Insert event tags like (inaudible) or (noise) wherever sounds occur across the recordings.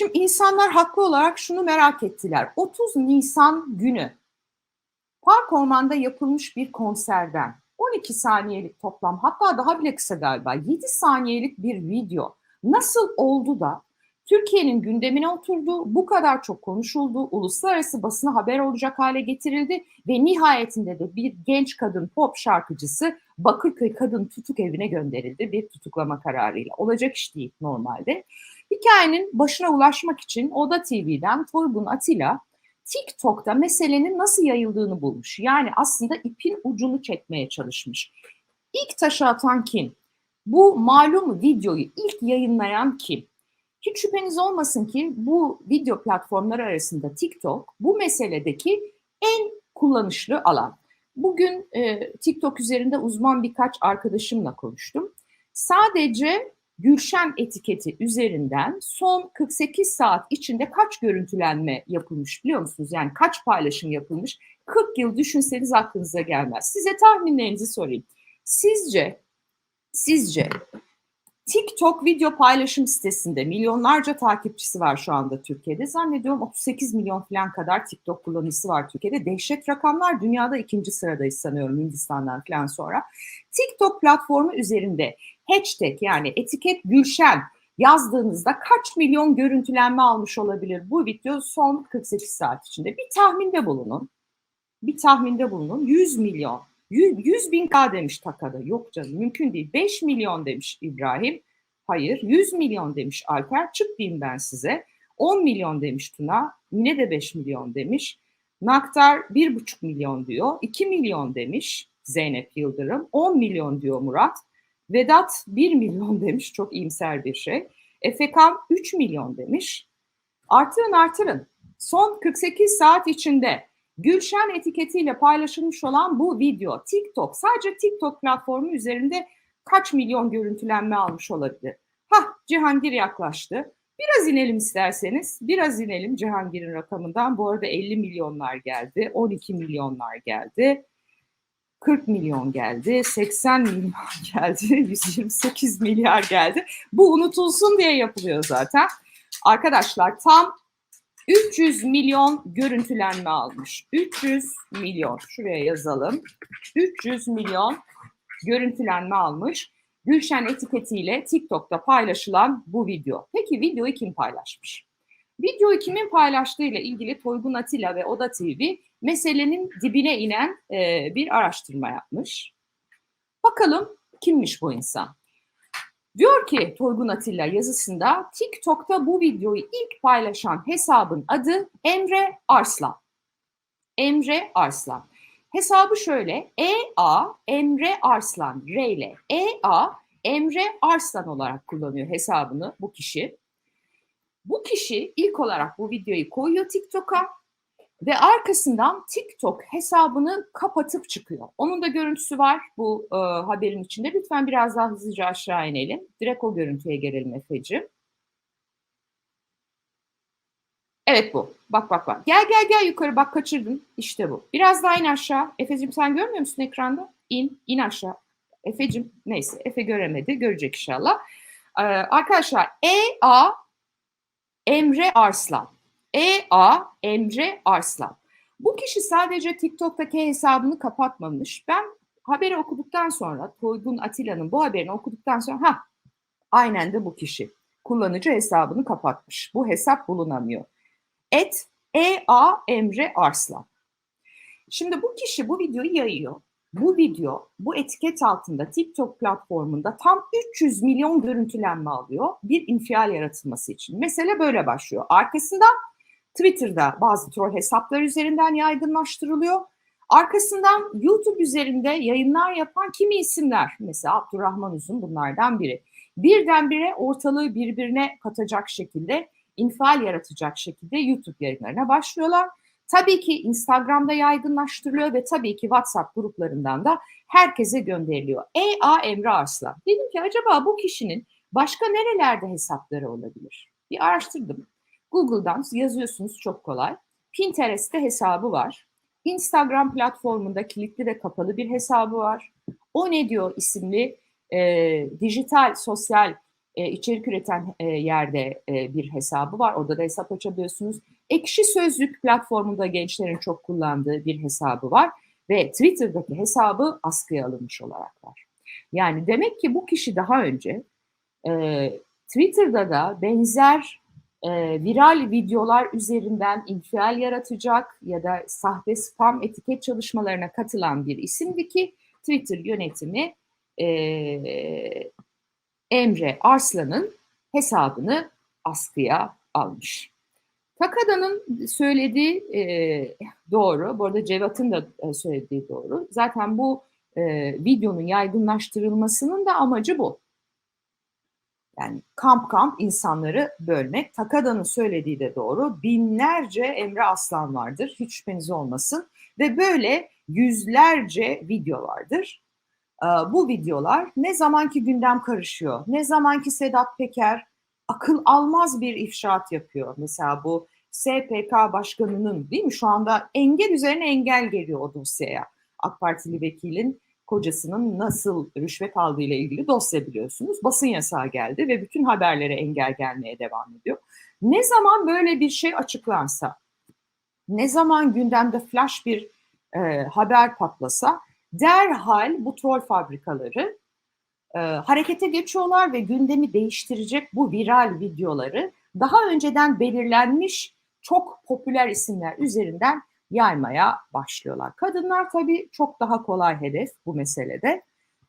Şimdi insanlar haklı olarak şunu merak ettiler. 30 Nisan günü Park Orman'da yapılmış bir konserden 12 saniyelik toplam hatta daha bile kısa galiba 7 saniyelik bir video nasıl oldu da Türkiye'nin gündemine oturdu, bu kadar çok konuşuldu, uluslararası basına haber olacak hale getirildi ve nihayetinde de bir genç kadın pop şarkıcısı Bakırköy Kadın Tutuk Evi'ne gönderildi bir tutuklama kararıyla. Olacak iş değil normalde. Hikayenin başına ulaşmak için Oda TV'den Toygun Atilla TikTok'ta meselenin nasıl yayıldığını bulmuş. Yani aslında ipin ucunu çekmeye çalışmış. İlk taşı atan kim? Bu malum videoyu ilk yayınlayan kim? Hiç şüpheniz olmasın ki bu video platformları arasında TikTok bu meseledeki en kullanışlı alan. Bugün e, TikTok üzerinde uzman birkaç arkadaşımla konuştum. Sadece Gülşen etiketi üzerinden son 48 saat içinde kaç görüntülenme yapılmış biliyor musunuz? Yani kaç paylaşım yapılmış? 40 yıl düşünseniz aklınıza gelmez. Size tahminlerinizi sorayım. Sizce sizce TikTok video paylaşım sitesinde milyonlarca takipçisi var şu anda Türkiye'de. Zannediyorum 38 milyon falan kadar TikTok kullanıcısı var Türkiye'de. Dehşet rakamlar dünyada ikinci sıradayız sanıyorum Hindistan'dan falan sonra. TikTok platformu üzerinde hashtag yani etiket Gülşen yazdığınızda kaç milyon görüntülenme almış olabilir bu video son 48 saat içinde? Bir tahminde bulunun. Bir tahminde bulunun. 100 milyon 100 bin K demiş Takada. Yok canım mümkün değil. 5 milyon demiş İbrahim. Hayır. 100 milyon demiş Alper. Çık diyeyim ben size. 10 milyon demiş Tuna. Yine de 5 milyon demiş. Naktar 1,5 milyon diyor. 2 milyon demiş Zeynep Yıldırım. 10 milyon diyor Murat. Vedat 1 milyon (laughs) demiş. Çok iyimser bir şey. Efekan 3 milyon demiş. Artırın artırın. Son 48 saat içinde Gülşen etiketiyle paylaşılmış olan bu video TikTok sadece TikTok platformu üzerinde kaç milyon görüntülenme almış olabilir? Ha Cihangir yaklaştı. Biraz inelim isterseniz. Biraz inelim Cihangir'in rakamından. Bu arada 50 milyonlar geldi, 12 milyonlar geldi. 40 milyon geldi, 80 milyon (laughs) geldi, 128 milyar geldi. Bu unutulsun diye yapılıyor zaten. Arkadaşlar tam 300 milyon görüntülenme almış. 300 milyon. Şuraya yazalım. 300 milyon görüntülenme almış. Gülşen etiketiyle TikTok'ta paylaşılan bu video. Peki videoyu kim paylaşmış? Videoyu kimin paylaştığıyla ilgili Toygun Atilla ve Oda TV meselenin dibine inen e, bir araştırma yapmış. Bakalım kimmiş bu insan? Diyor ki Toygun Atilla yazısında TikTok'ta bu videoyu ilk paylaşan hesabın adı Emre Arslan. Emre Arslan. Hesabı şöyle EA Emre Arslan R ile EA Emre Arslan olarak kullanıyor hesabını bu kişi. Bu kişi ilk olarak bu videoyu koyuyor TikTok'a ve arkasından TikTok hesabını kapatıp çıkıyor. Onun da görüntüsü var bu e, haberin içinde. Lütfen biraz daha hızlıca aşağı inelim. Direkt o görüntüye gelelim Efe'cim. Evet bu. Bak bak bak. Gel gel gel yukarı bak kaçırdın. İşte bu. Biraz daha in aşağı. Efe'cim sen görmüyor musun ekranda? İn, in aşağı. Efe'cim neyse Efe göremedi. Görecek inşallah. Ee, arkadaşlar E-A Emre Arslan. E.A. Emre Arslan. Bu kişi sadece TikTok'taki hesabını kapatmamış. Ben haberi okuduktan sonra, Toygun Atilla'nın bu haberini okuduktan sonra, ha aynen de bu kişi. Kullanıcı hesabını kapatmış. Bu hesap bulunamıyor. Et E.A. Emre Arslan. Şimdi bu kişi bu videoyu yayıyor. Bu video bu etiket altında TikTok platformunda tam 300 milyon görüntülenme alıyor bir infial yaratılması için. Mesele böyle başlıyor. Arkasından Twitter'da bazı troll hesaplar üzerinden yaygınlaştırılıyor. Arkasından YouTube üzerinde yayınlar yapan kimi isimler, mesela Abdurrahman Uzun bunlardan biri. Birdenbire ortalığı birbirine katacak şekilde, infial yaratacak şekilde YouTube yayınlarına başlıyorlar. Tabii ki Instagram'da yaygınlaştırılıyor ve tabii ki WhatsApp gruplarından da herkese gönderiliyor. E.A. Emre Arslan. Dedim ki acaba bu kişinin başka nerelerde hesapları olabilir? Bir araştırdım. Google'dan yazıyorsunuz çok kolay. Pinterest'te hesabı var. Instagram platformunda kilitli ve kapalı bir hesabı var. O ne diyor isimli e, dijital sosyal e, içerik üreten e, yerde e, bir hesabı var. Orada da hesap açabiliyorsunuz. Ekşi Sözlük platformunda gençlerin çok kullandığı bir hesabı var ve Twitter'daki hesabı askıya alınmış olarak var. Yani demek ki bu kişi daha önce e, Twitter'da da benzer e, viral videolar üzerinden infial yaratacak ya da sahte spam etiket çalışmalarına katılan bir isimdi ki Twitter yönetimi e, Emre Arslan'ın hesabını askıya almış. Takada'nın söylediği e, doğru. Bu arada Cevat'ın da e, söylediği doğru. Zaten bu e, videonun yaygınlaştırılmasının da amacı bu. Yani kamp kamp insanları bölmek. Takada'nın söylediği de doğru. Binlerce Emre Aslan vardır. Hiç şüpheniz olmasın. Ve böyle yüzlerce video vardır. Ee, bu videolar ne zamanki gündem karışıyor, ne zamanki Sedat Peker akıl almaz bir ifşaat yapıyor. Mesela bu SPK başkanının değil mi şu anda engel üzerine engel geliyor o dosyaya. AK Partili vekilin kocasının nasıl rüşvet aldığı ile ilgili dosya biliyorsunuz. Basın yasağı geldi ve bütün haberlere engel gelmeye devam ediyor. Ne zaman böyle bir şey açıklansa, ne zaman gündemde flash bir e, haber patlasa derhal bu troll fabrikaları e, harekete geçiyorlar ve gündemi değiştirecek bu viral videoları daha önceden belirlenmiş çok popüler isimler üzerinden yaymaya başlıyorlar. Kadınlar tabii çok daha kolay hedef bu meselede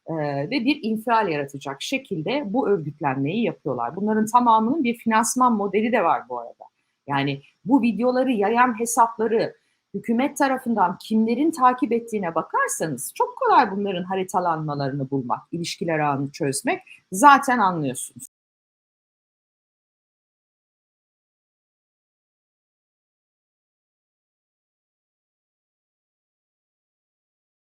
e, ve bir infial yaratacak şekilde bu örgütlenmeyi yapıyorlar. Bunların tamamının bir finansman modeli de var bu arada. Yani bu videoları yayan hesapları hükümet tarafından kimlerin takip ettiğine bakarsanız çok kolay bunların haritalanmalarını bulmak, ilişkiler ağını çözmek zaten anlıyorsunuz.